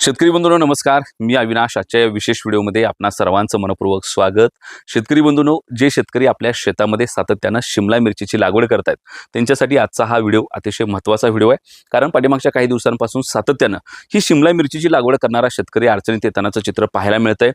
शेतकरी बंधूंनो नमस्कार. मी अविनाश. आजच्या या विशेष व्हिडिओमध्ये आपणा सर्वांचं मनपूर्वक स्वागत. शेतकरी बंधूंनो जे शेतकरी आपल्या शेतामध्ये सातत्यानं शिमला मिरचीची लागवड करत आहेत त्यांच्यासाठी आजचा हा व्हिडिओ अतिशय महत्त्वाचा व्हिडिओ आहे. कारण पाठीमागच्या काही दिवसांपासून सातत्यानं ही शिमला मिरचीची लागवड करणारा शेतकरी अडचणीत येतानाचं चित्र पाहायला मिळतं आहे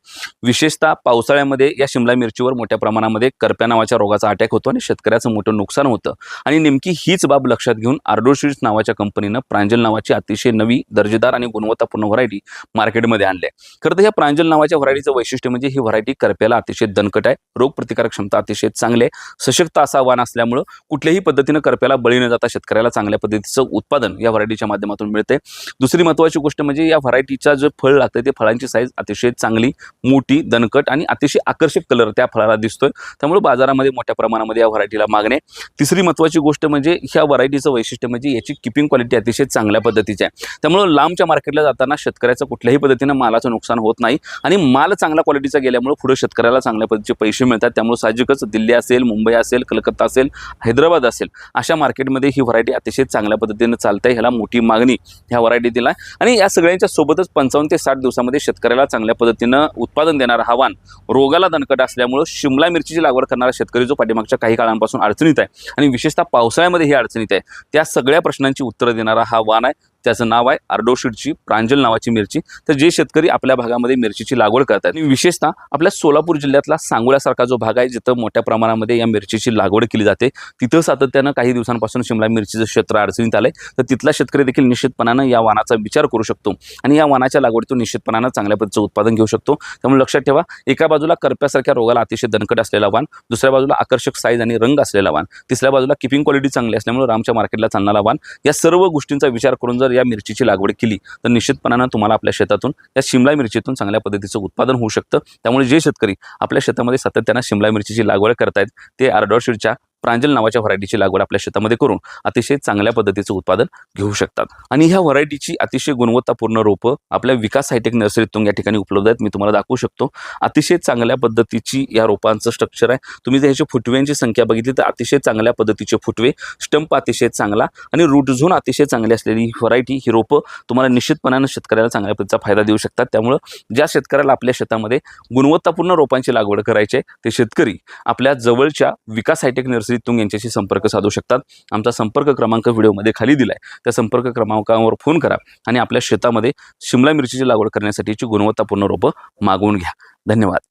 विशेषतः पावसाळ्यामध्ये या शिमला मिरचीवर मोठ्या प्रमाणामध्ये करप्या नावाच्या रोगाचा अटॅक होतो आणि शेतकऱ्याचं मोठं नुकसान होतं. आणि नेमकी हीच बाब लक्षात घेऊन आर्डोशीज नावाच्या कंपनीनं प्रांजल नावाची अतिशय नवी दर्जेदार आणि गुणवत्तापूर्ण व्हरायटी मार्केटमध्ये आणले. खरं तर ह्या प्रांजल नावाच्या व्हरायटीचं वैशिष्ट्य म्हणजे ही व्हरायटी करप्याला अतिशय दणकट आहे. रोगप्रतिकारक क्षमता अतिशय चांगली आहे. सशक्त असा वाण असल्यामुळं कुठल्याही पद्धतीनं करप्याला बळी न जाता शेतकऱ्याला चांगल्या पद्धतीचं उत्पादन या व्हरायटीच्या माध्यमातून मिळते दुसरी महत्त्वाची गोष्ट म्हणजे या व्हरायटीचा जो फळ लागतं ते फळांची साईज अतिशय चांगली मोठी दणकट आणि अतिशय आकर्षक कलर त्या फळाला दिसतोय. त्यामुळे बाजारामध्ये मोठ्या प्रमाणामध्ये या व्हरायटीला मागणे तिसरी महत्त्वाची गोष्ट म्हणजे ह्या व्हरायटीचं वैशिष्ट्य म्हणजे याची किपिंग क्वालिटी अतिशय चांगल्या पद्धतीची आहे. त्यामुळे लांबच्या मार्केटला जाताना शेतकऱ्याचं कुठल्याही पद्धतीनं मालाचं नुकसान होत नाही. आणि माल चांगल्या क्वालिटीचा गेल्यामुळे पुढे शेतकऱ्याला चांगल्या पद्धतीचे पैसे मिळतात. त्यामुळे साहजिकच दिल्ली असेल मुंबई असेल कलकत्ता असेल हैदराबाद असेल अशा मार्केटमध्ये ही व्हरायटी अतिशय चांगल्या पद्धतीनं चालते. ह्याला मोठी मागणी ह्या व्हरायटीतील आहे. आणि या सगळ्यांच्या सोबतच पंचावन्न ते साठ दिवसामध्ये शेतकऱ्याला चांगल्या पद्धतीनं उत्पादन देणारा हा वाण रोगाला दणकट असल्यामुळं शिमला मिरचीची लागवड करणारा शेतकरी जो पाठीमागच्या काही काळांपासून अडचणीत आहे आणि विशेषतः पावसाळ्यामध्ये ही अडचणीत आहे त्या सगळ्या प्रश्नांची उत्तरं देणारा हा वाण आहे. त्याचं नाव आहे आर्डोशीडची प्रांजल नावाची मिरची. तर जे शेतकरी आपल्या भागामध्ये मिरचीची लागवड करतात आणि विशेषतः आपल्या सोलापूर जिल्ह्यातला सांगोल्यासारखा जो भाग आहे जिथं मोठ्या प्रमाणामध्ये या मिरचीची लागवड केली जाते तिथं सातत्यानं काही दिवसांपासून शिमला मिरचीचं क्षेत्र अडचणीत आलंय. तर तिथला शेतकरी देखील निश्चितपणानं या वाणाचा विचार करू शकतो आणि या वाणाच्या लागवडीतून निश्चितपणानं चांगल्या पद्धतीचं उत्पादन घेऊ शकतो. त्यामुळे लक्षात ठेवा एका बाजूला करप्यासारख्या रोगाला अतिशय दणकट असलेला वाण दुसऱ्या बाजूला आकर्षक साईज आणि रंग असलेला वाण तिसऱ्या बाजूला किपिंग क्वालिटी चांगली असल्यामुळे रामच्या मार्केटला चालणारा वाण या सर्व गोष्टींचा विचार करून जर या मिरचीची लागवड केली तर निश्चितपणानं तुम्हाला आपल्या शेतातून या शिमला मिरचीतून चांगल्या पद्धतीचं उत्पादन होऊ शकतं. त्यामुळे जे शेतकरी आपल्या शेतामध्ये सातत्यानं शिमला मिरचीची लागवड करतायत ते आर्डॉशीडच्या प्रांजल नावाच्या व्हरायटीची लागवड आपल्या शेतामध्ये करून अतिशय चांगल्या पद्धतीचं उत्पादन घेऊ शकतात. आणि ह्या व्हरायटीची अतिशय गुणवत्तापूर्ण रोपं आपल्या विकास हायटेक नर्सरीतून या ठिकाणी उपलब्ध आहेत. मी तुम्हाला दाखवू शकतो. अतिशय चांगल्या पद्धतीची या रोपांचं स्ट्रक्चर आहे. तुम्ही जर ह्याची फुटव्यांची संख्या बघितली तर अतिशय चांगल्या पद्धतीचे फुटवे स्टंप अतिशय चांगला आणि रूट झोन अतिशय चांगली असलेली व्हरायटी ही रोपं तुम्हाला निश्चितपणानं शेतकऱ्याला चांगल्या पद्धतीचा फायदा देऊ शकतात. त्यामुळं ज्या शेतकऱ्याला आपल्या शेतामध्ये गुणवत्तापूर्ण रोपांची लागवड करायची आहे ते शेतकरी आपल्या जवळच्या विकास हायटेक नर्सरीतून यांच्याशी संपर्क साधू शकतात. आमचा संपर्क क्रमांक व्हिडिओमध्ये खाली दिला आहे त्या संपर्क क्रमांकावर फोन करा आणि आपल्या शेतामध्ये शिमला मिरचीची लागवड करण्यासाठीची गुणवत्तापूर्ण रोपं मागवून घ्या. धन्यवाद.